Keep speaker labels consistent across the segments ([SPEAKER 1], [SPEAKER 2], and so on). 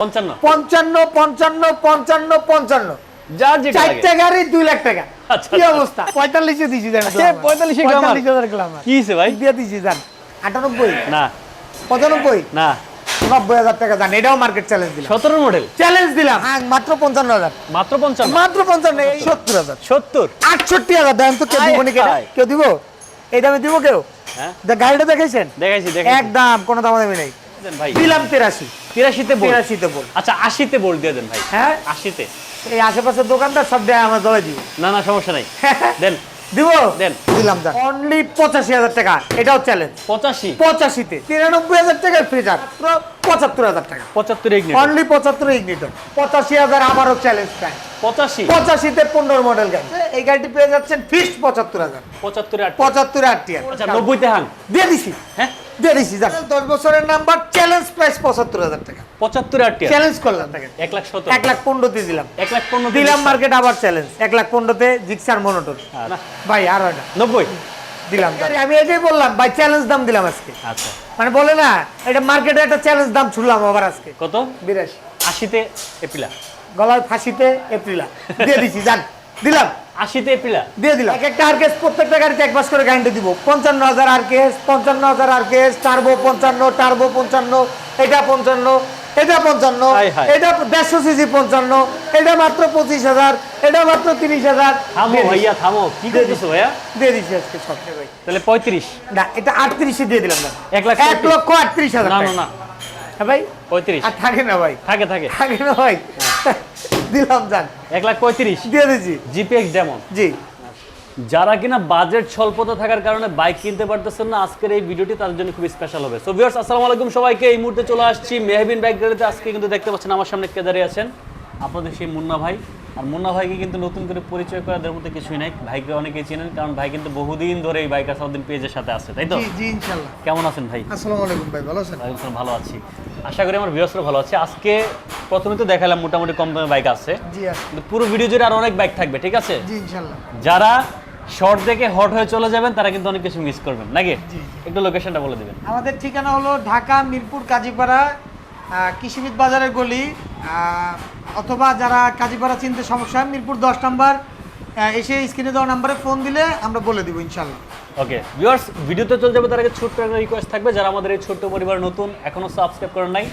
[SPEAKER 1] পঞ্চান্ন।
[SPEAKER 2] পঞ্চান্ন পঞ্চান্ন পঞ্চান্ন। চারটে গাড়ি দুই লাখ টাকা।
[SPEAKER 1] আচ্ছা,
[SPEAKER 2] কি
[SPEAKER 1] আচ্ছা।
[SPEAKER 2] অবস্থা? পঁয়তাল্লিশে দিছি জান
[SPEAKER 1] সে 45 এ গ্লামার।
[SPEAKER 2] পঁয়তাল্লিশ হাজার গ্লামার
[SPEAKER 1] কি ভাই?
[SPEAKER 2] দিয়ে দিছি জান। আটানব্বই।
[SPEAKER 1] না।
[SPEAKER 2] পঁচানব্বই?
[SPEAKER 1] না।
[SPEAKER 2] নব্বই হাজার টাকা জান। এটাও মার্কেট চ্যালেঞ্জ দিলাম।
[SPEAKER 1] সতেরো মডেল
[SPEAKER 2] চ্যালেঞ্জ দিলাম। হ্যাঁ মাত্র পঞ্চান্ন হাজার।
[SPEAKER 1] মাত্র পঞ্চান্ন?
[SPEAKER 2] মাত্র পঞ্চান্ন সত্তর হাজার।
[SPEAKER 1] সত্তর?
[SPEAKER 2] আটষট্টি হাজার দেন তো কেউ দিব এটা? কেউ দিব? এই দামে দিব কেউ?
[SPEAKER 1] হ্যাঁ।
[SPEAKER 2] গাড়িটা দেখেছেন
[SPEAKER 1] দেখাইছি
[SPEAKER 2] একদম কোনো দাম দামি নেই।
[SPEAKER 1] দেন ভাই।
[SPEAKER 2] দিলাম তেরাশি।
[SPEAKER 1] তিরাশিতে বল
[SPEAKER 2] তেরাশিতে বল
[SPEAKER 1] আচ্ছা আশিতে বল দিয়ে দেন ভাই।
[SPEAKER 2] হ্যাঁ?
[SPEAKER 1] আশিতে।
[SPEAKER 2] এই আশেপাশের দোকানদার সব দেয় আমার দলে দিব
[SPEAKER 1] না না সমস্যা নাই। দেন।
[SPEAKER 2] দিব?
[SPEAKER 1] দেন।
[SPEAKER 2] দিলাম দাম অনলি পঁচাশি হাজার টাকা। এটাও চ্যালেঞ্জ
[SPEAKER 1] পঁচাশি?
[SPEAKER 2] পঁচাশিতে। তিরানব্বই হাজার টাকা ফ্রিজার পঁচাত্তর হাজার টাকা।
[SPEAKER 1] পঁচাত্তর
[SPEAKER 2] অনলি পঁচাত্তর ইগনিটর পঁচাশি হাজার আবারও চ্যালেঞ্জ প্রায়
[SPEAKER 1] পঁচাশি?
[SPEAKER 2] পঁচাশিতে পনেরো মডেল গাড়ি। এই গাড়িটি পেয়ে যাচ্ছেন ফিক্সড পঁচাত্তর হাজার।
[SPEAKER 1] পঁচাত্তরে আট
[SPEAKER 2] পঁচাত্তর আটটি।
[SPEAKER 1] আচ্ছা নব্বইতে হাং
[SPEAKER 2] দিয়ে দিছি।
[SPEAKER 1] হ্যাঁ?
[SPEAKER 2] দিয়ে দিছি জান দশ বছরের নাম্বার চ্যালেঞ্জ প্রাইস পঁচাত্তর হাজার টাকা।
[SPEAKER 1] পঁচাত্তরে আট
[SPEAKER 2] চ্যালেঞ্জ করলাম তাকে।
[SPEAKER 1] এক লাখ সতেরো।
[SPEAKER 2] এক লাখ পনেরোতে দিলাম।
[SPEAKER 1] এক লাখ পনেরো
[SPEAKER 2] দিলাম মার্কেট আবার চ্যালেঞ্জ এক লাখ পনেরোতে জিক্সার মনোটর ভাই আর হয় না।
[SPEAKER 1] নব্বই?
[SPEAKER 2] দিলাম আমি এটাই বললাম ভাই চ্যালেঞ্জ দাম দিলাম আজকে।
[SPEAKER 1] আচ্ছা।
[SPEAKER 2] মানে বলে না এটা মার্কেটে একটা চ্যালেঞ্জ দাম ছুড়লাম আবার আজকে।
[SPEAKER 1] কত?
[SPEAKER 2] বিরাশি।
[SPEAKER 1] আশিতে এপ্রিলা।
[SPEAKER 2] গলার ফাঁসিতে এপ্রিলা। দিয়ে দিছি জান দিলাম।
[SPEAKER 1] আশিতে এপ্রিলা
[SPEAKER 2] দিয়ে দিলাম। এক একটা আরকেস প্রত্যেকটা গাড়িতে এক মাস করে গ্যারান্টি দিব। পঞ্চান্ন হাজার আরকেস পঞ্চান্ন হাজার আরকেস টার্বো পঞ্চান্ন টার্বো পঞ্চান্ন এটা পঞ্চান্ন এটা পঞ্চান্ন। এটা দেড়শো সিসি পঞ্চান্ন এটা মাত্র পঁচিশ হাজার এটা মাত্র তিরিশ হাজার।
[SPEAKER 1] থামো ভাইয়া থামো। কি করতেছো ভাইয়া?
[SPEAKER 2] দিয়ে দিচ্ছি আজকে সব। ভাই
[SPEAKER 1] তাহলে পঁয়ত্রিশ।
[SPEAKER 2] না এটা আটত্রিশে দিয়ে দিলাম না।
[SPEAKER 1] এক লাখ
[SPEAKER 2] এক লক্ষ আটত্রিশ হাজার
[SPEAKER 1] না না না।
[SPEAKER 2] হ্যাঁ ভাই?
[SPEAKER 1] পঁয়ত্রিশ।
[SPEAKER 2] আর থাকে না ভাই।
[SPEAKER 1] থাকে থাকে।
[SPEAKER 2] থাকে না ভাই। দিলাম যান।
[SPEAKER 1] এক লাখ পঁয়ত্রিশ।
[SPEAKER 2] দিয়ে দিচ্ছি
[SPEAKER 1] জিপিএক্স ডেমন
[SPEAKER 2] জি।
[SPEAKER 1] যারা কিনা বাজেট স্বল্পতা থাকার কারণে বাইক কিনতে পারতেছেন না আজকের এই ভিডিওটি তাদের জন্য খুব স্পেশাল হবে। সো ভিউয়ার্স আসসালামু আলাইকুম সবাইকে। এই মুহূর্তে চলে আসছি মেহবিন বাইক গ্যালারিতে আজকে কিন্তু দেখতে পাচ্ছেন আমার সামনে কে দাঁড়িয়ে আছেন? আপনাদের সেই মুন্না ভাই। আর মুন্না ভাইকে কিন্তু নতুন করে পরিচয় করাদের মধ্যে কিছুই নাই। ভাইকে অনেকেই চেনেন কারণ ভাই কিন্তু বহুদিন ধরে এই বাইকার সাউদ্দিন পেজের সাথে আছে তাই তো?
[SPEAKER 2] জি ইনশাল্লাহ
[SPEAKER 1] কেমন আছেন ভাই?
[SPEAKER 2] আসসালামু আলাইকুম ভাই ভালো আছেন?
[SPEAKER 1] ওয়ালাইকুম ভালো আছি। আশা করি আমার ভিউয়ার্সরা ভালো আছে। আজকে প্রথমে তো দেখালাম মোটামুটি কম দামে বাইক আছে।
[SPEAKER 2] জি আছে
[SPEAKER 1] কিন্তু পুরো ভিডিও জুড়ে আর অনেক বাইক থাকবে ঠিক আছে?
[SPEAKER 2] জি ইনশাল্লাহ
[SPEAKER 1] যারা শর্ট দেখে হট হয়ে চলে যাবেন তারা কিন্তু অনেক কিছু মিস করবেন নাকি। একটু লোকেশনটা বলে দিবেন।
[SPEAKER 2] আমাদের ঠিকানা হলো ঢাকা মিরপুর কাজীপাড়া কৃষিবিদ বাজারের গলি অথবা যারা কাজীপাড়া চিনতে সমস্যা মিরপুর দশ নাম্বার এসে স্ক্রিনে দেওয়া নাম্বারে ফোন দিলে আমরা বলে দিব ইনশাল্লাহ।
[SPEAKER 1] ওকে ভিউয়ার্স ভিডিওতে চলে যাবে, তার আগে ছোট্ট একটা রিকোয়েস্ট থাকবে। যারা আমাদের এই ছোট্ট পরিবার নতুন এখনও সাবস্ক্রাইব করেন নাই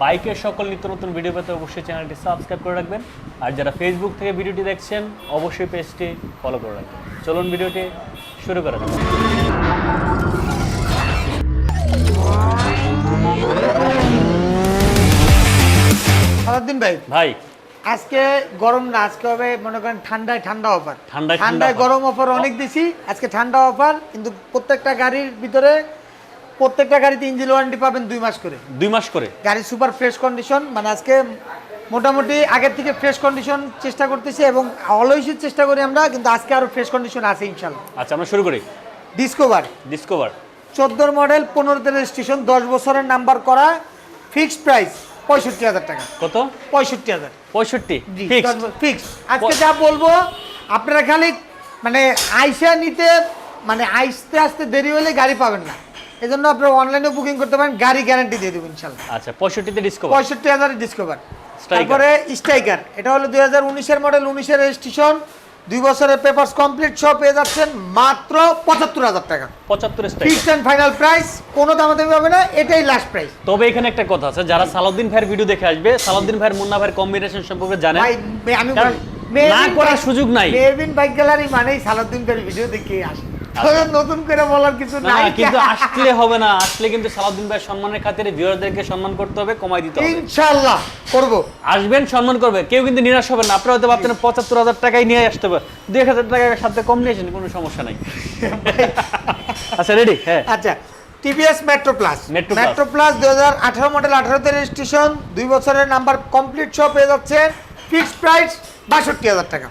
[SPEAKER 1] বাইকের সকল নিত্য নতুন ভিডিও পেতে অবশ্যই চ্যানেলটি সাবস্ক্রাইব করে রাখবেন। আর যারা ফেসবুক থেকে ভিডিওটি দেখছেন, অবশ্যই পেজটি ফলো করে রাখবেন। চলুন ভিডিওটি শুরু করা যাক।
[SPEAKER 2] সারাদিন ভাই
[SPEAKER 1] ভাই।
[SPEAKER 2] আজকে গরম না আজকে হবে মনে করেন ঠান্ডায় ঠান্ডা অফার।
[SPEAKER 1] ঠান্ডায়
[SPEAKER 2] ঠান্ডায় গরম অফার অনেক দিছি আজকে ঠান্ডা অফার কিন্তু প্রত্যেকটা গাড়ির ভিতরে প্রত্যেকটা গাড়িতে ইঞ্জিন ওয়ারেন্টি পাবেন দুই মাস করে।
[SPEAKER 1] দুই মাস করে?
[SPEAKER 2] গাড়ি সুপার ফ্রেশ কন্ডিশন মানে আজকে মোটামুটি আগের থেকে ফ্রেশ কন্ডিশন চেষ্টা করতেছি এবং অলওয়েজই চেষ্টা করি আমরা কিন্তু আজকে আরও ফ্রেশ কন্ডিশন আছে ইনশাল্লাহ।
[SPEAKER 1] আচ্ছা আমরা শুরু করি।
[SPEAKER 2] ডিসকোভার
[SPEAKER 1] ডিসকভার
[SPEAKER 2] চোদ্দোর মডেল পনেরোতে রেজিস্ট্রেশন দশ বছরের নাম্বার করা ফিক্সড প্রাইস পঁয়ষট্টি হাজার টাকা।
[SPEAKER 1] কত?
[SPEAKER 2] পঁয়ষট্টি হাজার।
[SPEAKER 1] পঁয়ষট্টি।
[SPEAKER 2] ফিক্স আজকে যা বলব আপনারা খালি মানে আইসা নিতে মানে আইসতে আসতে দেরি হলে গাড়ি পাবেন না। এই জন্য আপনারা অনলাইনে বুকিং করতে পারেন গাড়ি গ্যারান্টি দিয়ে দেবো ইনশাল্লাহ।
[SPEAKER 1] আচ্ছা পঁয়ষট্টিতে ডিসকভার
[SPEAKER 2] পঁয়ষট্টি হাজার ডিসকভার। তারপরে স্ট্রাইকার এটা হলো দুই হাজার উনিশের মডেল উনিশের রেজিস্ট্রেশন দুই বছরের পেপারস কমপ্লিট সব পেয়ে যাচ্ছেন মাত্র পঁচাত্তর হাজার টাকা
[SPEAKER 1] পঁচাত্তর
[SPEAKER 2] ফিক্সড অ্যান্ড ফাইনাল প্রাইস কোনো দামে দামি হবে না এটাই লাস্ট প্রাইস
[SPEAKER 1] তবে এখানে একটা কথা আছে যারা সালাউদ্দিন ভাইয়ের ভিডিও দেখে আসবে সালাউদ্দিন ভাইয়ের মুন্না ভাইয়ের কম্বিনেশন সম্পর্কে
[SPEAKER 2] জানে আমি
[SPEAKER 1] না করার সুযোগ নাই।
[SPEAKER 2] মেহবিন বাইক গ্যালারি মানেই সালাউদ্দিন ভাইয়ের ভিডিও দেখে আসে। নতুন করে বলার কিছু নাই।
[SPEAKER 1] কিন্তু আসলে হবে না। আসলে কিন্তু সালাউদ্দিন ভাইয়ের সম্মানের খাতিরে ভিউয়ারদেরকে সম্মান করতে হবে কমাই দিতে হবে।
[SPEAKER 2] ইনশাআল্লাহ করব।
[SPEAKER 1] আসবেন সম্মান করবে কেউ কিন্তু নিরাশ হবে না। আপনারা হয়তো ভাবতেন পঁচাত্তর হাজার টাকাই নিয়ে আসতে হবে। দুই হাজার টাকার সাথে কম নিয়ে আসেন কোনো সমস্যা নাই। আচ্ছা রেডি হ্যাঁ।
[SPEAKER 2] আচ্ছা TVS metro plus metro plus দুই হাজার আঠারো মডেল আঠারোতে রেজিস্ট্রেশন দুই বছরের নাম্বার কমপ্লিট সব পেয়ে যাচ্ছে। ফিক্সড প্রাইস বাষট্টি হাজার টাকা।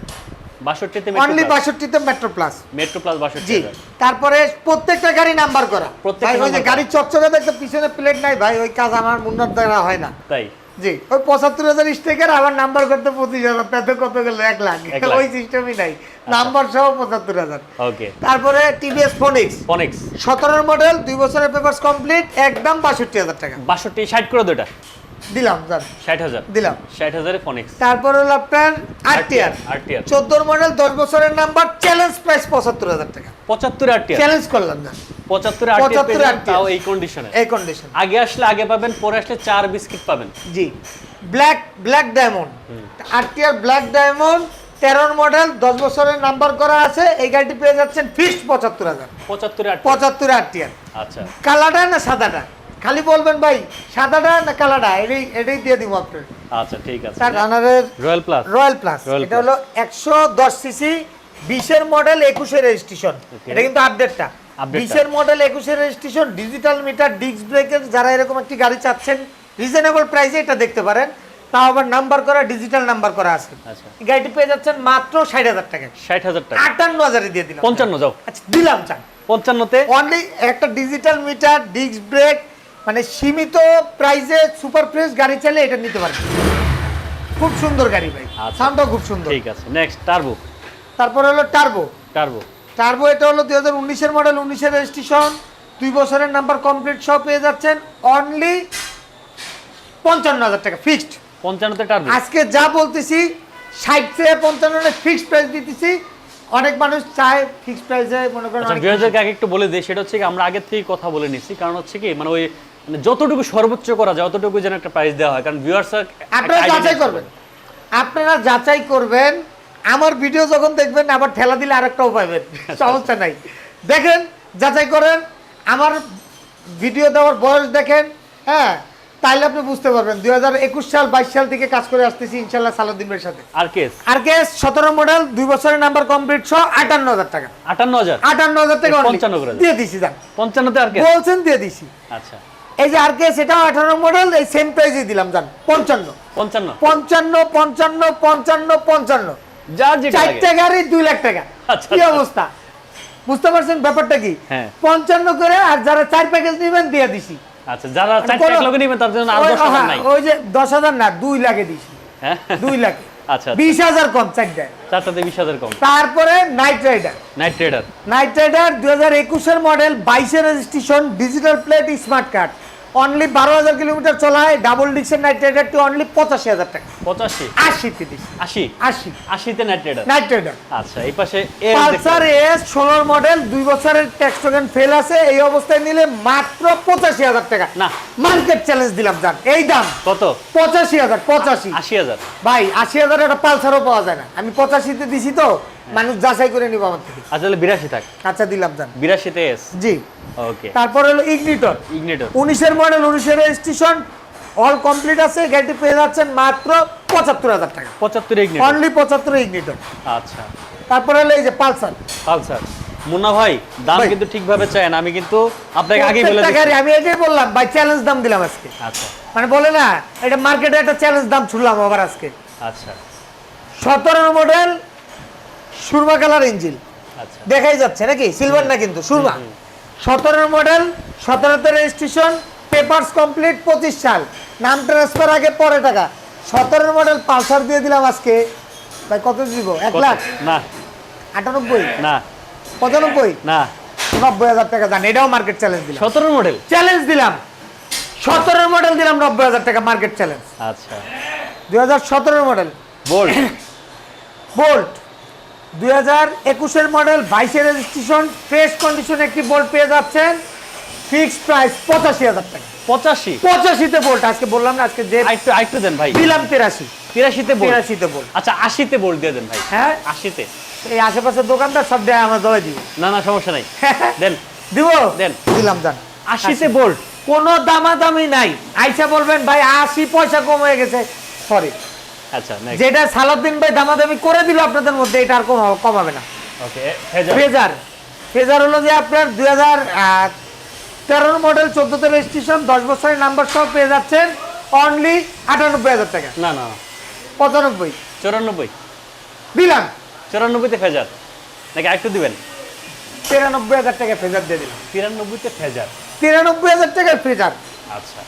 [SPEAKER 1] বাষট্টিতে
[SPEAKER 2] অনলি বাষট্টিতে মেট্রো প্লাস
[SPEAKER 1] মেট্রো প্লাস বাষট্টি
[SPEAKER 2] জি তারপরে প্রত্যেকটা গাড়ি নাম্বার করা। ভাই ওই যে গাড়ি চকচকে দেখতে পিছনে প্লেট নাই ভাই ওই কাজ আমার মুন্নার দ্বারা হয় না।
[SPEAKER 1] তাই?
[SPEAKER 2] জি ওই পঁচাত্তর হাজার স্টেকের আবার নাম্বার করতে পঁচিশ হাজার তাতে কত গেল? এক লাখ। ওই সিস্টেমই নাই। নাম্বার সহ পঁচাত্তর হাজার।
[SPEAKER 1] ওকে
[SPEAKER 2] তারপরে টিভিএস ফোনিক্স
[SPEAKER 1] ফনিক্স
[SPEAKER 2] সতেরোর মডেল দুই বছরের পেপার কমপ্লিট একদম বাষট্টি হাজার টাকা।
[SPEAKER 1] বাষট্টি ষাট করে দুটা
[SPEAKER 2] দিলাম যান
[SPEAKER 1] ষাট হাজার।
[SPEAKER 2] দিলাম।
[SPEAKER 1] ষাট হাজারে ফনিক্স
[SPEAKER 2] তারপর হলো আপনার আরটিআর
[SPEAKER 1] আরটিআর
[SPEAKER 2] চোদ্দোর মডেল দশ বছরের নাম্বার চ্যালেঞ্জ প্রাইস পঁচাত্তর হাজার টাকা।
[SPEAKER 1] পঁচাত্তর আরটিআর
[SPEAKER 2] চ্যালেঞ্জ করলাম না
[SPEAKER 1] পঁচাত্তর
[SPEAKER 2] 75
[SPEAKER 1] আরটিআর তাও এই কন্ডিশনে
[SPEAKER 2] এই কন্ডিশন
[SPEAKER 1] আগে আসলে আগে পাবেন পরে আসলে চার বিস্কিট পাবেন।
[SPEAKER 2] জি। Black black diamond RTR black diamond তেরোর মডেল দশ বছরের নাম্বার করা আছে এই গাড়িটি পেয়ে যাচ্ছেন ফিক্সড পঁচাত্তর হাজার।
[SPEAKER 1] পঁচাত্তর
[SPEAKER 2] পঁচাত্তর আরটিআর
[SPEAKER 1] আচ্ছা।
[SPEAKER 2] কালাটা না সাদাটা? খালি বলবেন ভাই সাদাটা না কালাটা এটাই এটাই দিয়ে দিব আপনার।
[SPEAKER 1] আচ্ছা ঠিক আছে।
[SPEAKER 2] তার রানারের
[SPEAKER 1] রয়্যাল প্লাস
[SPEAKER 2] রয়্যাল প্লাস এটা হলো একশো দশ সিসি বিশের মডেল একুশের রেজিস্ট্রেশন. এটা কিন্তু আপডেটটা বিশের মডেল একুশের রেজিস্ট্রেশন ডিজিটাল মিটার ডিস্ক ব্রেকের যারা এরকম একটি গাড়ি চাচ্ছেন রিজনেবল প্রাইসে এটা দেখতে পারেন। তাও আবার নাম্বার করা ডিজিটাল নাম্বার করা আছে।
[SPEAKER 1] আচ্ছা।
[SPEAKER 2] গাড়িটি পেয়ে যাচ্ছেন মাত্র ষাট হাজার টাকা
[SPEAKER 1] ষাট হাজার টাকা।
[SPEAKER 2] আটান্ন হাজারে দিয়ে দিলাম।
[SPEAKER 1] পঞ্চান্ন যাও।
[SPEAKER 2] আচ্ছা দিলাম চান।
[SPEAKER 1] পঞ্চান্নতে।
[SPEAKER 2] অনলি একটা ডিজিটাল মিটার ডিস্ক ব্রেক মানে সীমিত প্রাইসে সুপার ফ্রেশ গাড়ি চাইলে এটা নিতে পারবেন খুব সুন্দর গাড়ি ভাই।
[SPEAKER 1] আচ্ছা।
[SPEAKER 2] সাউন্ডটাও খুব সুন্দর।
[SPEAKER 1] ঠিক আছে নেক্সট টার্বো
[SPEAKER 2] তারপর হলো টার্বো
[SPEAKER 1] টার্বো
[SPEAKER 2] টার্বো এটা হলো দুই হাজার উনিশের মডেল উনিশের রেজিস্ট্রেশন দুই বছরের নাম্বার কমপ্লিট সব পেয়ে যাচ্ছেন। অনলি পঞ্চান্ন হাজার টাকা ফিক্সড
[SPEAKER 1] পঞ্চান্নতে টার্বো
[SPEAKER 2] আজকে যা বলতেছি ষাট থেকে পঞ্চান্ন ফিক্সড প্রাইস দিতেছি। অনেক মানুষ চায় ফিক্সড প্রাইসে মনে করেন
[SPEAKER 1] আচ্ছা ভিউয়ারদেরকে আগে একটু বলে দিই সেটা হচ্ছে কি আমরা আগের থেকেই কথা বলে নিচ্ছি কারণ হচ্ছে কি মানে ওই মানে যতটুকু সর্বোচ্চ করা যায় অতটুকু যেন একটা প্রাইস দেওয়া হয়। কারণ ভিউয়ার্স
[SPEAKER 2] আপনারা যাচাই করবেন। আপনারা যাচাই করবেন। আমার ভিডিও যখন দেখবেন আবার ঠেলা দিলে আরেকটাও পাবেন। সমস্যা নাই। দেখেন যাচাই করেন। আমার ভিডিও দেওয়ার বয়স দেখেন হ্যাঁ? তাইলে আপনি বুঝতে পারবেন দুই হাজার একুশ সাল বাইশ সাল থেকে কাজ করে আসতেছি ইনশাল্লাহ সালাউদ্দিন ভাইয়ের সাথে।
[SPEAKER 1] আর কেস
[SPEAKER 2] আর কে? সতেরো মডেল দুই বছরের নাম্বার কমপ্লিট সহ আটান্ন হাজার টাকা।
[SPEAKER 1] আটান্ন হাজার?
[SPEAKER 2] আটান্ন হাজার টাকা only।
[SPEAKER 1] 55 করে। দেন।
[SPEAKER 2] দিয়ে দিছি যান।
[SPEAKER 1] পঞ্চান্নতে আর
[SPEAKER 2] বলছেন দিয়ে দিছি।
[SPEAKER 1] আচ্ছা।
[SPEAKER 2] এই যে আর কে সেটাও আঠারো মডেল এই সেম প্রাইসে দিলাম যান পঞ্চান্ন।
[SPEAKER 1] পঞ্চান্ন।
[SPEAKER 2] পঞ্চান্ন পঞ্চান্ন পঞ্চান্ন পঞ্চান্ন। চারটে গাড়ি দুই লাখ টাকা।
[SPEAKER 1] আচ্ছা,
[SPEAKER 2] কি
[SPEAKER 1] আচ্ছা।
[SPEAKER 2] অবস্থা? বুঝতে পারছেন ব্যাপারটা কি?
[SPEAKER 1] হ্যাঁ।
[SPEAKER 2] পঞ্চান্ন করে আর যারা চার প্যাকেজ নেবেন দিয়ে দিছি।
[SPEAKER 1] আচ্ছা যারা নেবেন তার জন্য আর
[SPEAKER 2] হ্যাঁ,
[SPEAKER 1] নাই।
[SPEAKER 2] ওই যে দশ হাজার না দুই লাখে দিছি।
[SPEAKER 1] হ্যাঁ।
[SPEAKER 2] লাখে।
[SPEAKER 1] আচ্ছা
[SPEAKER 2] বিশ হাজার কম
[SPEAKER 1] চারটাতে
[SPEAKER 2] তারপরে Knight Rider
[SPEAKER 1] Knight trader
[SPEAKER 2] Knight Rider দুই হাজার একুশের মডেল বাইশের registration digital plate smart card only বারো হাজার কিলোমিটার চলায় ডাবল ডিক্সের নাইট রাইডারটি অনলি পঁচাশি হাজার টাকা।
[SPEAKER 1] পঁচাশি?
[SPEAKER 2] আশিতে দিছি
[SPEAKER 1] আশি?
[SPEAKER 2] আশি।
[SPEAKER 1] আশিতে নাইট ট্রেডার
[SPEAKER 2] নাইট রাইডার
[SPEAKER 1] আচ্ছা এই পাশে
[SPEAKER 2] পালসার এস ষোলোর মডেল দুই বছরের ট্যাক্স টোকেন ফেল আছে এই অবস্থায় নিলে মাত্র পঁচাশি হাজার টাকা।
[SPEAKER 1] না।
[SPEAKER 2] মার্কেট চ্যালেঞ্জ দিলাম যান। এই দাম।
[SPEAKER 1] কত?
[SPEAKER 2] পঁচাশি হাজার পঁচাশি।
[SPEAKER 1] আশি হাজার।
[SPEAKER 2] ভাই আশি হাজার একটা পালসারও পাওয়া যায় না। আমি পঁচাশিতে দিছি তো মানুষ যাচাই করে নিব আমার থেকে।
[SPEAKER 1] আচ্ছা তাহলে বিরাশি থাক।
[SPEAKER 2] আচ্ছা দিলাম যান
[SPEAKER 1] বিরাশিতে এস?
[SPEAKER 2] জি।
[SPEAKER 1] ওকে।
[SPEAKER 2] তারপর হলো ইগনিটর।
[SPEAKER 1] ইগনিটর।
[SPEAKER 2] উনিশের মডেল উনিশের রেজিস্ট্রেশন অল কমপ্লিট আছে গাড়িটি পেয়ে যাচ্ছেন মাত্র পঁচাত্তর হাজার টাকা।
[SPEAKER 1] পঁচাত্তর ইগনিটর।
[SPEAKER 2] অনলি পঁচাত্তর ইগনিটর।
[SPEAKER 1] আচ্ছা।
[SPEAKER 2] তারপরে হলো এই যে পালসার।
[SPEAKER 1] পালসার। মুন্না ভাই দাম কিন্তু ঠিকভাবে চায় না আমি কিন্তু আপনাকে আগেই বলে দিচ্ছি।
[SPEAKER 2] আমি এটাই বললাম ভাই চ্যালেঞ্জ দাম দিলাম আজকে।
[SPEAKER 1] আচ্ছা।
[SPEAKER 2] মানে বলে না এটা মার্কেটে একটা চ্যালেঞ্জ দাম ছুড়লাম আবার আজকে।
[SPEAKER 1] আচ্ছা।
[SPEAKER 2] সতেরো মডেল সুরমা কালার ইঞ্জিন।
[SPEAKER 1] আচ্ছা।
[SPEAKER 2] দেখাই যাচ্ছে নাকি? সিলভার না কিন্তু সুরমা। সতেরো মডেল সতেরোতে রেজিস্ট্রেশন পেপারস কমপ্লিট পঁচিশ সাল। নাম ট্রান্সফার আগে পরে টাকা। সতেরো মডেল পালসার দিয়ে দিলাম আজকে। ভাই কত দিব? এক লাখ?
[SPEAKER 1] না।
[SPEAKER 2] আটানব্বই?
[SPEAKER 1] না।
[SPEAKER 2] পঁচানব্বই?
[SPEAKER 1] না।
[SPEAKER 2] নব্বই হাজার টাকা জান এটাও মার্কেট চ্যালেঞ্জ দিলাম।
[SPEAKER 1] সতেরো মডেল
[SPEAKER 2] চ্যালেঞ্জ দিলাম। সতেরো মডেল দিলাম নব্বই হাজার টাকা মার্কেট চ্যালেঞ্জ
[SPEAKER 1] আচ্ছা।
[SPEAKER 2] দুই হাজার সতেরো মডেল
[SPEAKER 1] বোল্ট
[SPEAKER 2] বোল্ট দুই হাজার একুশের মডেল বাইশের রেজিস্ট্রেশন ফ্রেশ কন্ডিশন একটি বোল্ট পেয়ে যাচ্ছেন। ফিক্সড প্রাইস পঁচাশি হাজার টাকা।
[SPEAKER 1] পঁচাশি?
[SPEAKER 2] পঁচাশিতে বোল্ট আজকে বললাম না আজকে যে
[SPEAKER 1] আরেকটু আরেকটু দেন ভাই।
[SPEAKER 2] দিলাম তেরাশি।
[SPEAKER 1] তিরাশিতে বোল্ট
[SPEAKER 2] তিরাশিতে বোল্ট
[SPEAKER 1] আচ্ছা আশিতে বোল্ট দিয়ে দেন ভাই।
[SPEAKER 2] হ্যাঁ?
[SPEAKER 1] আশিতে।
[SPEAKER 2] এই আশেপাশের দোকানদার সব দেয় আমার দলে দিব।
[SPEAKER 1] না না সমস্যা নাই। দেন।
[SPEAKER 2] দিব?
[SPEAKER 1] দেন।
[SPEAKER 2] দিলাম জান
[SPEAKER 1] আশিতে বোল্ট
[SPEAKER 2] কোনো দামাদামি নাই। আইসা বলবেন ভাই আশি পয়সা কম হয়ে গেছে। সরি
[SPEAKER 1] আচ্ছা
[SPEAKER 2] যেটা সালাউদ্দিন ভাই দামাদামি করে দিল আপনাদের মধ্যে এটা আর কম কমাবে না।
[SPEAKER 1] Okay
[SPEAKER 2] fazer. ফেজার। হলো যে আপনার দুই হাজার তেরো মডেল চোদ্দোতে রেজিস্ট্রেশন দশ বছরের নাম্বার সহ পেয়ে যাচ্ছেন অনলি আটানব্বই হাজার টাকা।
[SPEAKER 1] না না।
[SPEAKER 2] পঁচানব্বই।
[SPEAKER 1] চুরানব্বই।
[SPEAKER 2] দিলাম।
[SPEAKER 1] চুরানব্বইতে ফেজার। নাকি আরেকটু দিবেন?
[SPEAKER 2] তিরানব্বই হাজার টাকা ফেজার দিয়ে দিলাম।
[SPEAKER 1] তিরানব্বইতে ফেজার।
[SPEAKER 2] তিরানব্বই হাজার টাকার ফেজার।
[SPEAKER 1] আচ্ছা।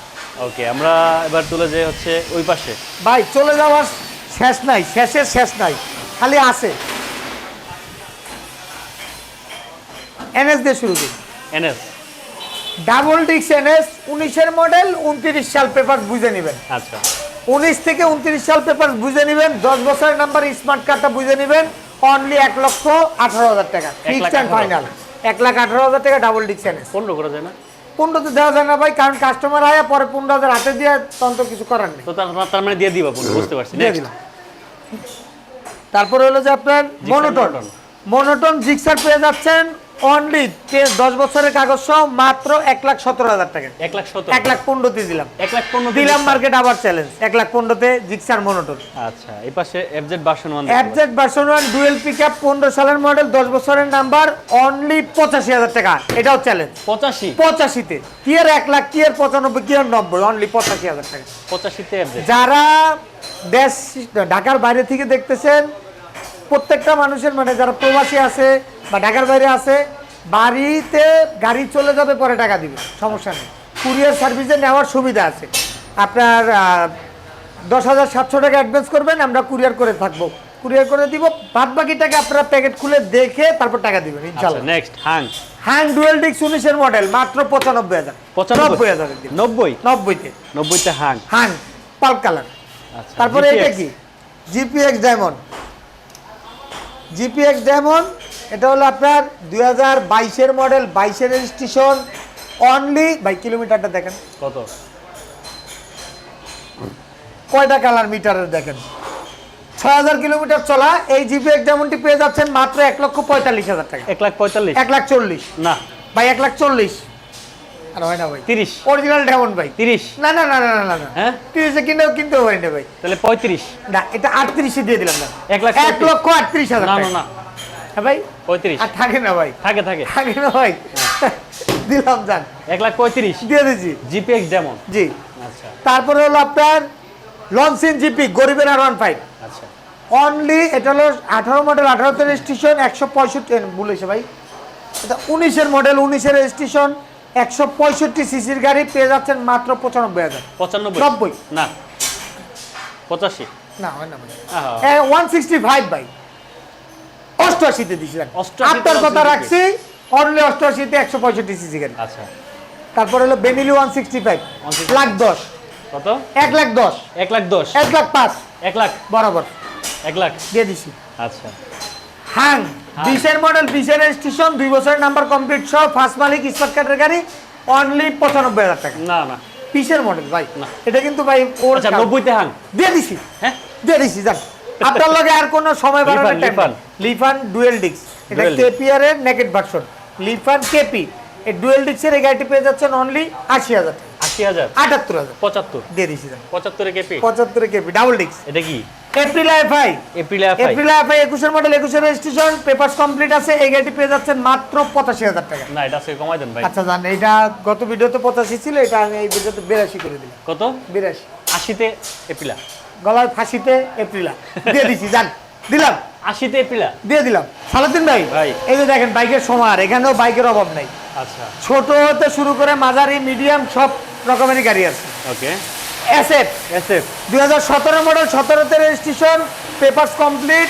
[SPEAKER 1] ওকে আমরা এবার তুলে যে হচ্ছে ওই পাশে।
[SPEAKER 2] ভাই চলে যাওয়ার শেষ নাই শেষের শেষ নাই খালি আছে। এনএস দিয়ে শুরু করি।
[SPEAKER 1] এনএস।
[SPEAKER 2] ডাবল ডিক্স এনএস উনিশের মডেল উনত্রিশ সাল পেপার বুঝে নেবেন।
[SPEAKER 1] আচ্ছা।
[SPEAKER 2] উনিশ থেকে উনত্রিশ সাল পেপার বুঝে নেবেন দশ বছরের নাম্বার স্মার্ট কার্ডটা বুঝে নেবেন অনলি এক লক্ষ আঠারো হাজার টাকা ফিক্সড অ্যান্ড ফাইনাল এক লাখ আঠারো হাজার টাকা ডাবল ডিক্স এনএস।
[SPEAKER 1] পনেরো করা যায় না?
[SPEAKER 2] পনেরো তো দেওয়া যায় না ভাই কারণ কাস্টমার আয়া পরে পনেরো হাজার হাতে দিয়ে তখন তো কিছু করার নেই।
[SPEAKER 1] তো তার মানে দিয়ে দিবা পনেরো বুঝতে পারছি।
[SPEAKER 2] দিয়ে. দিলাম। তারপরে হলো যে আপনার মনোটন মনোটন জিক্সার পেয়ে যাচ্ছেন অনলি দশ বছরের কাগজ সহ মাত্র এক লাখ সতেরো হাজার টাকা।
[SPEAKER 1] এক লাখ সত্তর
[SPEAKER 2] এক লাখ পনেরোতে দিলাম।
[SPEAKER 1] এক লাখ পনেরো
[SPEAKER 2] দিলাম। মার্কেট আবার চ্যালেঞ্জ এক লাখ পনেরোতে জিক্সার মনোটন
[SPEAKER 1] আচ্ছা এই পাশে FZ version one
[SPEAKER 2] version one dual pick up পনেরো সালের মডেল দশ বছরের নাম্বার অনলি পঁচাশি হাজার টাকা। এটাও চ্যালেঞ্জ
[SPEAKER 1] পঁচাশি?
[SPEAKER 2] পঁচাশিতে। কি আর এক লাখ কি আর পঁচানব্বই কি আর নব্বই? অনলি পঁচাশি হাজার টাকা।
[SPEAKER 1] পঁচাশিতে
[SPEAKER 2] যারা দেশ ঢাকার বাইরে থেকে দেখতেছেন প্রত্যেকটা মানুষের মানে যারা প্রবাসী আছে বা ঢাকার বাইরে আছে বাড়িতে গাড়ি চলে যাবে পরে টাকা দিবে সমস্যা নেই। কুরিয়ার সার্ভিসে নেওয়ার সুবিধা আছে। আপনার দশ হাজার সাতশো টাকা অ্যাডভান্স করবেন আমরা কুরিয়ার করে থাকব। কুরিয়ার করে দিব বাদ বাকি টাকা আপনারা প্যাকেট খুলে দেখে তারপর টাকা দিবেন
[SPEAKER 1] আচ্ছা
[SPEAKER 2] ইনশাল্লাহ
[SPEAKER 1] নেক্সট হাং
[SPEAKER 2] হ্যান্ড ডুয়েল ডিক্স উনিশের মডেল মাত্র পঁচানব্বই হাজার।
[SPEAKER 1] পঁচানব্বই?
[SPEAKER 2] হাজার
[SPEAKER 1] নব্বই?
[SPEAKER 2] নব্বইতে।
[SPEAKER 1] নব্বইতে হাং।
[SPEAKER 2] হ্যান্ড পাল্প কালার।
[SPEAKER 1] আচ্ছা
[SPEAKER 2] তারপরে এটা কি? জিপিএক্স ডায়মন্ড জিপিএক্স ডায়মন্ড এটা হলো আপনার দুই হাজার বাইশের মডেল বাইশের রেজিস্ট্রেশন অনলি বাই কিলোমিটারটা দেখেন।
[SPEAKER 1] কত?
[SPEAKER 2] কয়টা কালার মিটারের দেখেন? ছয় হাজার কিলোমিটার চলা এই জিপিএক্স ডায়মন্ডটি পেয়ে যাচ্ছেন মাত্র এক লক্ষ পঁয়তাল্লিশ হাজার টাকা।
[SPEAKER 1] এক লাখ পঁয়তাল্লিশ?
[SPEAKER 2] এক লাখ চল্লিশ।
[SPEAKER 1] না।
[SPEAKER 2] ভাই এক লাখ চল্লিশ। আর হয় না ভাই।
[SPEAKER 1] তিরিশ।
[SPEAKER 2] অরিজিনাল ডায়মন্ড ভাই।
[SPEAKER 1] তিরিশ।
[SPEAKER 2] না না না না না না
[SPEAKER 1] হ্যাঁ?
[SPEAKER 2] হয় না ভাই।
[SPEAKER 1] তাহলে পঁয়ত্রিশ।
[SPEAKER 2] না এটা দিয়ে দিলাম না।
[SPEAKER 1] লাখ
[SPEAKER 2] লক্ষ আটত্রিশ হাজার
[SPEAKER 1] না না না।
[SPEAKER 2] হ্যাঁ ভাই?
[SPEAKER 1] পঁয়ত্রিশ।
[SPEAKER 2] আর থাকে না ভাই।
[SPEAKER 1] থাকে থাকে।
[SPEAKER 2] থাকে না ভাই। দিলাম যান।
[SPEAKER 1] এক লাখ পঁয়ত্রিশ।
[SPEAKER 2] দিয়ে দিচ্ছি
[SPEAKER 1] জিপিএক্স ডেমন
[SPEAKER 2] জি।
[SPEAKER 1] আচ্ছা।
[SPEAKER 2] তারপরে হলো আপনার লনসিন জিপি গরিবের আর ওয়ান ফাইভ
[SPEAKER 1] আচ্ছা।
[SPEAKER 2] অনলি এটা হলো আঠারো মডেল আঠারোতে রেজিস্ট্রেশন একশো পঁয়ষট্টি বলেছে ভাই। এটা উনিশের মডেল উনিশের রেজিস্ট্রেশন একশো পঁয়ষট্টি সিসির গাড়ি পেয়ে যাচ্ছেন মাত্র পঁচানব্বই হাজার।
[SPEAKER 1] পঁচানব্বই?
[SPEAKER 2] নব্বই।
[SPEAKER 1] না। পঁচাশি?
[SPEAKER 2] না হয় না। ওয়ান সিক্সটি ফাইভ ভাই। অষ্টআশিতে দিয়েছিলেন
[SPEAKER 1] 88
[SPEAKER 2] আপনার কথা
[SPEAKER 1] 160
[SPEAKER 2] রাখছি অনলি অষ্টআশিতে একশো পঁয়ষট্টি সিসি গাড়ি।
[SPEAKER 1] আচ্ছা।
[SPEAKER 2] তারপর হলো Benelli one sixty five
[SPEAKER 1] 165
[SPEAKER 2] lakh দশ।
[SPEAKER 1] কত?
[SPEAKER 2] এক লাখ দশ।
[SPEAKER 1] এক লাখ দশ।
[SPEAKER 2] এক লাখ পাঁচ।
[SPEAKER 1] এক লাখ।
[SPEAKER 2] বরাবর।
[SPEAKER 1] এক লাখ।
[SPEAKER 2] দিয়ে দিছি।
[SPEAKER 1] আচ্ছা।
[SPEAKER 2] হাং। বিশের মডেল বিশের রেজিস্ট্রেশন দুই বছরের নাম্বার কমপ্লিট সহ ফার্স্ট মালিক স্মার্ট কার্ডের গাড়ি অনলি পঁচানব্বই হাজার টাকা।
[SPEAKER 1] না না।
[SPEAKER 2] বিশের মডেল ভাই। এটা কিন্তু ভাই ওর
[SPEAKER 1] আচ্ছা নব্বইতে হাং?
[SPEAKER 2] দিয়ে দিছি।
[SPEAKER 1] হ্যাঁ?
[SPEAKER 2] দিয়ে দিছি যান। আপনার লগে আর কোনো সময় বাড়ানোর টাইম
[SPEAKER 1] লিফান।
[SPEAKER 2] ডুয়েল ডিক্স এটা। কেপিআর এর নেকেট ভার্সন লিফান কেপি এই ডুয়েল ডিক্সের এই গাড়িটি পেয়ে যাচ্ছেন অনলি আশি হাজার
[SPEAKER 1] আশি হাজার।
[SPEAKER 2] আটাত্তর হাজার।
[SPEAKER 1] পঁচাত্তর।
[SPEAKER 2] দিয়ে দিছি
[SPEAKER 1] পঁচাত্তরে কেপি
[SPEAKER 2] পঁচাত্তরে কেপি ডাবল ডিক্স
[SPEAKER 1] এটা কি?
[SPEAKER 2] এপ্রিল এফআই
[SPEAKER 1] এপ্রিলে এফআই
[SPEAKER 2] এপ্রিল এফআই একুশের মডেল একুশের রেজিস্ট্রেশন পেপারস কমপ্লিট আছে এই গাড়িটি পেয়ে যাচ্ছেন মাত্র পঁচাশি হাজার টাকা।
[SPEAKER 1] না এটা আজকে কমাই দেন ভাই।
[SPEAKER 2] আচ্ছা জান এটা গত ভিডিওতে পঁচাশি ছিল এটা আমি এই ভিডিওতে বিরাশি করে দিলাম।
[SPEAKER 1] কত?
[SPEAKER 2] বিরাশি।
[SPEAKER 1] আশিতে এপ্রিলা
[SPEAKER 2] গলার ফাঁসিতে এপ্রিলা দিয়ে দিলাম।
[SPEAKER 1] আশিতে এপ্রিলা
[SPEAKER 2] দিয়ে দিলাম। সালাদিন ভাই
[SPEAKER 1] ভাই।
[SPEAKER 2] এই যে দেখেন বাইকের সমার এখানেও বাইকের অভাব নাই।
[SPEAKER 1] আচ্ছা।
[SPEAKER 2] ছোট হতে শুরু করে মাঝারি মিডিয়াম সব রকমেরই গাড়ি আছে।
[SPEAKER 1] ওকে।
[SPEAKER 2] এসএফ।
[SPEAKER 1] এসএফ।
[SPEAKER 2] দুই হাজার সতেরো মডেল সতেরোতে রেজিস্ট্রেশন পেপার্স কমপ্লিট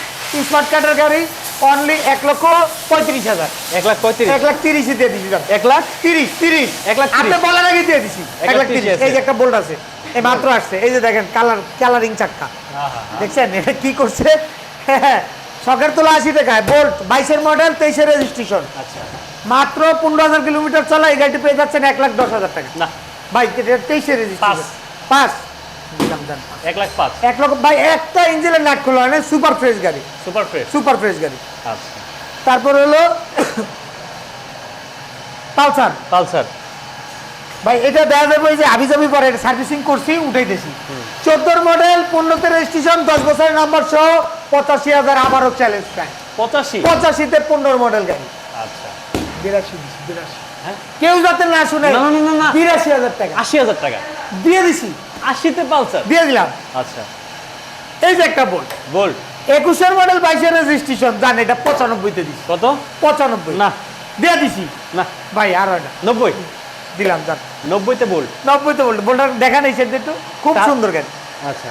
[SPEAKER 2] স্মার্ট কার্ডের গাড়ি অনলি এক লক্ষ পঁয়ত্রিশ হাজার।
[SPEAKER 1] এক লাখ পঁয়ত্রিশ।
[SPEAKER 2] এক লাখ তিরিশই দিয়ে যান।
[SPEAKER 1] এক লাখ?
[SPEAKER 2] তিরিশ তিরিশ।
[SPEAKER 1] এক লাখ
[SPEAKER 2] আপনি বলার আগে দিয়ে দিছি।
[SPEAKER 1] এক লাখ তিরিশ
[SPEAKER 2] এই যে একটা বোল্ট আছে এই মাত্র আসছে। এই যে দেখেন কালার কালারিং চাক্কা। দেখছেন? এটা কি করছে? শখের তোলা আশি টাকায় বোল্ট বাইশের মডেল তেইশের রেজিস্ট্রেশন
[SPEAKER 1] আচ্ছা।
[SPEAKER 2] মাত্র পনেরো হাজার কিলোমিটার চলা এই গাড়িটি পেয়ে যাচ্ছেন এক লাখ দশ হাজার টাকা।
[SPEAKER 1] না।
[SPEAKER 2] ভাই এটা তেইশের রেজিস্ট্রেশন পাঁচ।
[SPEAKER 1] এক লাখ পাঁচ।
[SPEAKER 2] এক লক্ষ ভাই একটা ইঞ্জিনের নাট খোলা হয় না সুপার ফ্রেশ গাড়ি।
[SPEAKER 1] সুপার ফ্রেশ
[SPEAKER 2] সুপার ফ্রেশ গাড়ি।
[SPEAKER 1] আচ্ছা।
[SPEAKER 2] তারপর হলো পালসার।
[SPEAKER 1] পালসার।
[SPEAKER 2] ভাই এটা দেওয়া যাবে যে আবি যাবি পরে সার্ভিসিং করছি উঠাইতেছি। চোদ্দোর মডেল পনেরোতে রেজিস্ট্রেশন দশ বছরের নাম্বার সহ পঁচাশি হাজার আবারও চ্যালেঞ্জ প্রায়।
[SPEAKER 1] পঁচাশি?
[SPEAKER 2] পঁচাশিতে পনেরো মডেল গাড়ি।
[SPEAKER 1] আচ্ছা।
[SPEAKER 2] বিরাশি বিরাশি। কেউ যাতে না শুনে
[SPEAKER 1] না, না, না।
[SPEAKER 2] বিরাশি হাজার টাকা।
[SPEAKER 1] আশি হাজার টাকা।
[SPEAKER 2] দিয়ে দিছি।
[SPEAKER 1] আশিতে পালসার?
[SPEAKER 2] দিয়ে দিলাম। আচ্ছা। এই যে একটা বোল্ট।
[SPEAKER 1] গোল্ড
[SPEAKER 2] একুশের মডেল বাইশের রেজিস্ট্রেশন জান এটা পঁচানব্বইতে দিছি।
[SPEAKER 1] কত?
[SPEAKER 2] পঁচানব্বই।
[SPEAKER 1] না।
[SPEAKER 2] দিয়ে দিছি।
[SPEAKER 1] না।
[SPEAKER 2] ভাই আর হয় না।
[SPEAKER 1] নব্বই?
[SPEAKER 2] দিলাম যান
[SPEAKER 1] নব্বইতে গোল্ড
[SPEAKER 2] নব্বইতে বলতো বোল্টটা দেখা নেই সেটা একটু। খুব সুন্দর গাড়ি।
[SPEAKER 1] আচ্ছা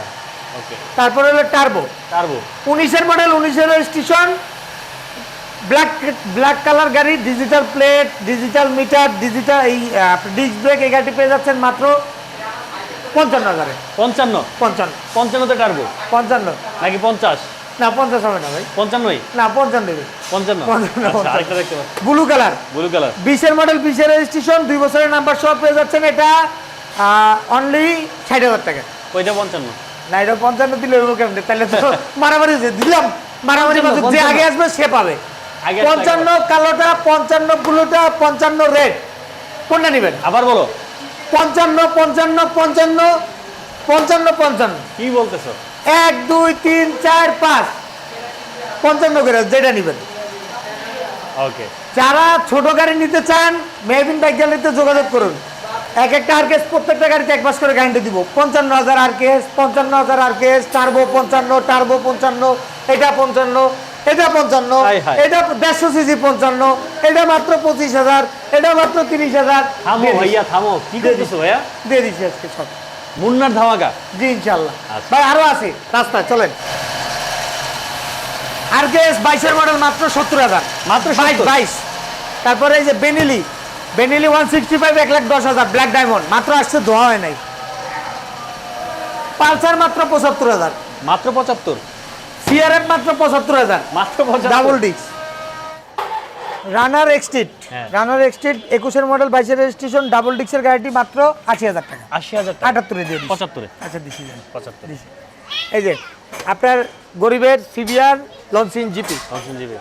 [SPEAKER 1] ওকে।
[SPEAKER 2] তারপরে হলো টার্বো
[SPEAKER 1] টার্বো
[SPEAKER 2] উনিশের মডেল উনিশের রেজিস্ট্রেশন ব্ল্যাক ব্ল্যাক কালার গাড়ি digital plate digital meter digital এই ডিস্ক ব্রেক এই গাড়িটি পেয়ে যাচ্ছেন মাত্র পঞ্চান্ন হাজারে।
[SPEAKER 1] পঞ্চান্ন?
[SPEAKER 2] পঞ্চান্ন।
[SPEAKER 1] পঞ্চান্নতে টার্বো
[SPEAKER 2] পঞ্চান্ন।
[SPEAKER 1] নাকি পঞ্চাশ?
[SPEAKER 2] না পঞ্চাশ হবে না ভাই।
[SPEAKER 1] পঞ্চান্নই?
[SPEAKER 2] না পঞ্চান্ন।
[SPEAKER 1] পঞ্চান্ন
[SPEAKER 2] ব্লু কালার
[SPEAKER 1] ব্লু কালার
[SPEAKER 2] বিশের মডেল বিশের রেজিস্ট্রেশন দুই বছরের নাম্বার সব পেয়ে যাচ্ছেন এটা অনলি ষাট হাজার টাকা।
[SPEAKER 1] ওইটা পঞ্চান্ন।
[SPEAKER 2] না এটা পঞ্চান্ন দিলে কেমন? তাহলে তো মারামারি দিলাম। মারামারি যে আগে আসবে সে পাবে। পঞ্চান্ন কালোটা পঞ্চান্ন ব্লুটা পঞ্চান্ন রেড কোনটা নেবেন?
[SPEAKER 1] আবার বলো।
[SPEAKER 2] পঞ্চান্ন পঞ্চান্ন পঞ্চান্ন পঞ্চান্ন পঞ্চান্ন।
[SPEAKER 1] কি বলতেছো?
[SPEAKER 2] এক দুই তিন চার পাঁচ। পঞ্চান্ন করে যেটা নেবেন।
[SPEAKER 1] ওকে
[SPEAKER 2] যারা ছোট গাড়ি নিতে চান মেহবিন বাইক গ্যালারিতে যোগাযোগ করুন। এক একটা আরকেস প্রত্যেকটা গাড়িতে এক মাস করে গ্যারান্টি দিব। পঞ্চান্ন হাজার আরকেস পঞ্চান্ন হাজার আরকেস টার্বো পঞ্চান্ন টার্বো পঞ্চান্ন এটা পঞ্চান্ন। এটা পঞ্চান্ন। এটা দেড়শো সিসি পঞ্চান্ন। এটা মাত্র পঁচিশ হাজার। এটা মাত্র তিরিশ হাজার।
[SPEAKER 1] থামো ভাইয়া থামো। কি করতেছো ভাইয়া?
[SPEAKER 2] দিয়ে দিচ্ছি আজকে সব
[SPEAKER 1] মুন্নার ধামাকা?
[SPEAKER 2] জি ইনশাল্লাহ
[SPEAKER 1] আচ্ছা।
[SPEAKER 2] ভাই আরও আছে। রাস্তায় চলেন। আরকেএস বাইশের মডেল মাত্র সত্তর হাজার।
[SPEAKER 1] মাত্র
[SPEAKER 2] বাইশ বাইশ। তারপরে এই যে Benelli Benelli one sixty five এক লাখ দশ হাজার। ব্ল্যাক ডায়মন্ড মাত্র আসছে ধোয়া হয় নাই। পালসার মাত্র পঁচাত্তর হাজার।
[SPEAKER 1] মাত্র পঁচাত্তর?
[SPEAKER 2] সিআরএফ মাত্র পঁচাত্তর হাজার।
[SPEAKER 1] মাত্র
[SPEAKER 2] ডাবল ডিস্ক রানার এক্সটিট। রানার এক্সটিট একুশের মডেল বাইশের রেজিস্ট্রেশন ডাবল ডিস্কের গাড়িটি মাত্র আশি হাজার টাকা।
[SPEAKER 1] আশি হাজার
[SPEAKER 2] আটাত্তরে দিয়ে
[SPEAKER 1] পঁচাত্তরে।
[SPEAKER 2] আচ্ছা যান।
[SPEAKER 1] পঁচাত্তর।
[SPEAKER 2] এই যে আপনার গরিবের CVR Loncin GP
[SPEAKER 1] option GB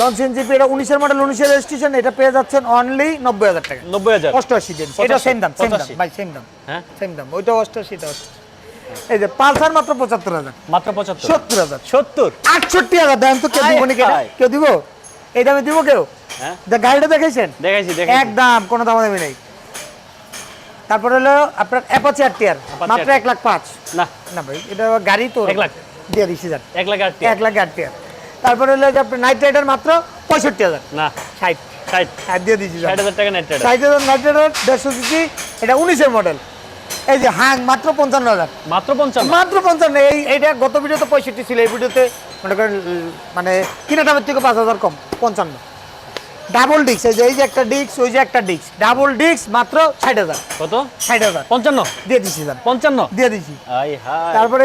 [SPEAKER 2] Loncin GP এটা উনিশের মডেল উনিশের রেজিস্ট্রেশন এটা পেয়ে যাচ্ছেন অনলি নব্বই হাজার টাকা।
[SPEAKER 1] নব্বই হাজার।
[SPEAKER 2] অষ্টআশি এটা সেম দাম সেম দাম। ভাই সেম দাম।
[SPEAKER 1] হ্যাঁ?
[SPEAKER 2] সেম দাম। ওইটা অষ্টআশি এটা অষ্টআশি। এই যে পালসার মাত্র পঁচাত্তর হাজার।
[SPEAKER 1] মাত্র পঁচাত্তর।
[SPEAKER 2] সত্তর হাজার।
[SPEAKER 1] সত্তর?
[SPEAKER 2] আটষট্টি হাজার দেন তো কেউ দিব। কেউ দিব? এই দামে দিব কেউ?
[SPEAKER 1] হ্যাঁ।
[SPEAKER 2] গাড়িটা দেখাইছেন?
[SPEAKER 1] দেখাইছি দেখাইছি।
[SPEAKER 2] একদম কোনো দাম দামি নেই। তারপরে হলো আপনার অ্যাপাচি আর টিয়ার মাত্র এক লাখ পাঁচ।
[SPEAKER 1] না।
[SPEAKER 2] না ভাই এটা গাড়ি তো
[SPEAKER 1] এক লাখ।
[SPEAKER 2] দিয়ে দিচ্ছি যান
[SPEAKER 1] এক লাখ আট
[SPEAKER 2] এক লাখ আট টিয়ার তারপরে হলো যে আপনার নাইট রাইডার মাত্র পঁয়ষট্টি হাজার।
[SPEAKER 1] না।
[SPEAKER 2] ষাট।
[SPEAKER 1] ষাট।
[SPEAKER 2] হ্যাঁ দিয়ে দিচ্ছি
[SPEAKER 1] ষাট হাজার টাকা নেট
[SPEAKER 2] ষাট হাজার নাইট রাইডার দেড়শো সিসি এটা উনিশের মডেল এই যে হাং মাত্র পঞ্চান্ন হাজার।
[SPEAKER 1] মাত্র পঞ্চান্ন?
[SPEAKER 2] মাত্র পঞ্চান্ন এই এইটা গত ভিডিওতে পঁয়ষট্টি ছিল এই ভিডিওতে মনে করেন মানে কিনা দামের থেকে পাঁচ হাজার কম পঞ্চান্ন। ডাবল ডিস্ক এই যে এই যে একটা ডিস্ক ওই যে একটা ডিস্ক। ডাবল ডিস্ক মাত্র ষাট হাজার।
[SPEAKER 1] কত?
[SPEAKER 2] ষাট হাজার।
[SPEAKER 1] পঞ্চান্ন?
[SPEAKER 2] দিয়ে দিচ্ছি দাম
[SPEAKER 1] পঞ্চান্ন?
[SPEAKER 2] দিয়ে দিচ্ছি তারপরে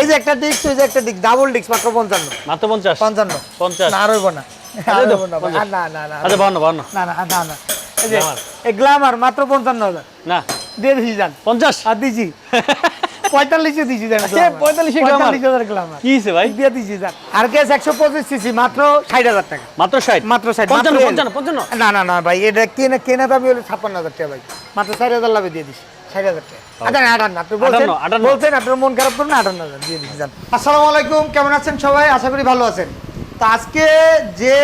[SPEAKER 2] এই যে একটা ডিস্ক ওই যে একটা ডিস্ক ডাবল ডিস্ক মাত্র পঞ্চান্ন।
[SPEAKER 1] মাত্র পঞ্চাশ?
[SPEAKER 2] পঞ্চান্ন।
[SPEAKER 1] পঞ্চাশ?
[SPEAKER 2] না আর হইব না। আর হইব না না না না
[SPEAKER 1] আচ্ছা
[SPEAKER 2] না না না না। গ্লামার মাত্র পঞ্চান্ন হাজার।
[SPEAKER 1] না।
[SPEAKER 2] দিয়ে দিছি যান
[SPEAKER 1] পঞ্চাশ?
[SPEAKER 2] আর দিছি। পঁয়তাল্লিশে দিছি যান
[SPEAKER 1] আচ্ছা, 45 গ্লামার।
[SPEAKER 2] পঁয়তাল্লিশ হাজার গ্লামার
[SPEAKER 1] কি ভাই?
[SPEAKER 2] দিয়ে দিছি যান আর কেস একশো পঁচিশ সিসি মাত্র ষাট হাজার টাকা।
[SPEAKER 1] মাত্র ষাট?
[SPEAKER 2] মাত্র ষাট
[SPEAKER 1] পঞ্চান্ন পঞ্চান্ন পঞ্চান্ন?
[SPEAKER 2] না না না ভাই এটা কেনা কেনা দাবি হলো ছাপ্পান্ন হাজার টাকা ভাই। মাত্র ষাট হাজার লাভে দিয়ে দিছি ষাট হাজার টাকা। আচ্ছা। বলছেন আপনার মন খারাপ করুন আটান্ন হাজার দিয়ে দিচ্ছি আসসালামু আলাইকুম কেমন আছেন সবাই? আশা করি ভালো আছেন। তো আজকে যে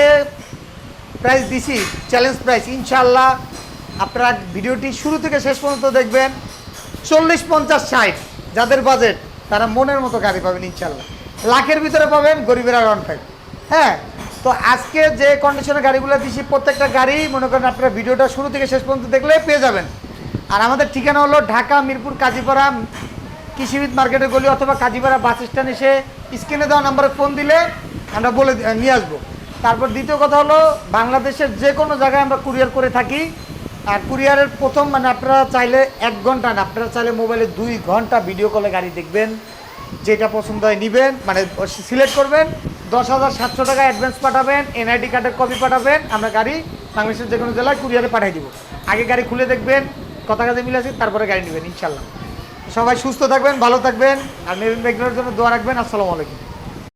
[SPEAKER 2] প্রাইস দিছি চ্যালেঞ্জ প্রাইস ইনশাল্লাহ আপনারা ভিডিওটি শুরু থেকে শেষ পর্যন্ত দেখবেন। চল্লিশ, পঞ্চাশ, ষাট, যাদের বাজেট তারা মনের মতো গাড়ি পাবেন ইনশাল্লাহ লাখের ভিতরে পাবেন গরিবের ওয়ান ফাইভ হ্যাঁ তো আজকে যে কন্ডিশনের গাড়িগুলো দিছি, প্রত্যেকটা গাড়ি, মনে করেন আপনারা ভিডিওটা শুরু থেকে শেষ পর্যন্ত দেখলে পেয়ে যাবেন। আর আমাদের ঠিকানা হলো ঢাকা, মিরপুর, কাজীপাড়া, কৃষিবিদ মার্কেটের গলি অথবা কাজীপাড়া বাস স্ট্যান্ড এসে স্ক্রিনে দেওয়া নাম্বারে ফোন দিলে আমরা বলে নিয়ে আসব। তারপর দ্বিতীয় কথা হলো, বাংলাদেশের যে কোনো জায়গায় আমরা কুরিয়ার করে থাকি। আর কুরিয়ারের প্রথম মানে আপনারা চাইলে এক ঘণ্টা না, আপনারা চাইলে মোবাইলে দুই ঘণ্টা ভিডিও কলে গাড়ি দেখবেন, যেটা পছন্দ হয় নেবেন মানে সিলেক্ট করবেন, দশ হাজার সাতশো টাকা অ্যাডভান্স পাঠাবেন এনআইডি কার্ডের কপি পাঠাবেন, আমরা গাড়ি বাংলাদেশের যে কোনো জেলায় কুরিয়ারে পাঠিয়ে দিব। আগে গাড়ি খুলে দেখবেন, কথা কাজে মিলে আছে, তারপরে গাড়ি নেবেন ইনশাল্লাহ সবাই সুস্থ থাকবেন, ভালো থাকবেন, আর ব্যাগের জন্য দোয়া রাখবেন, আসসালামু আলাইকুম।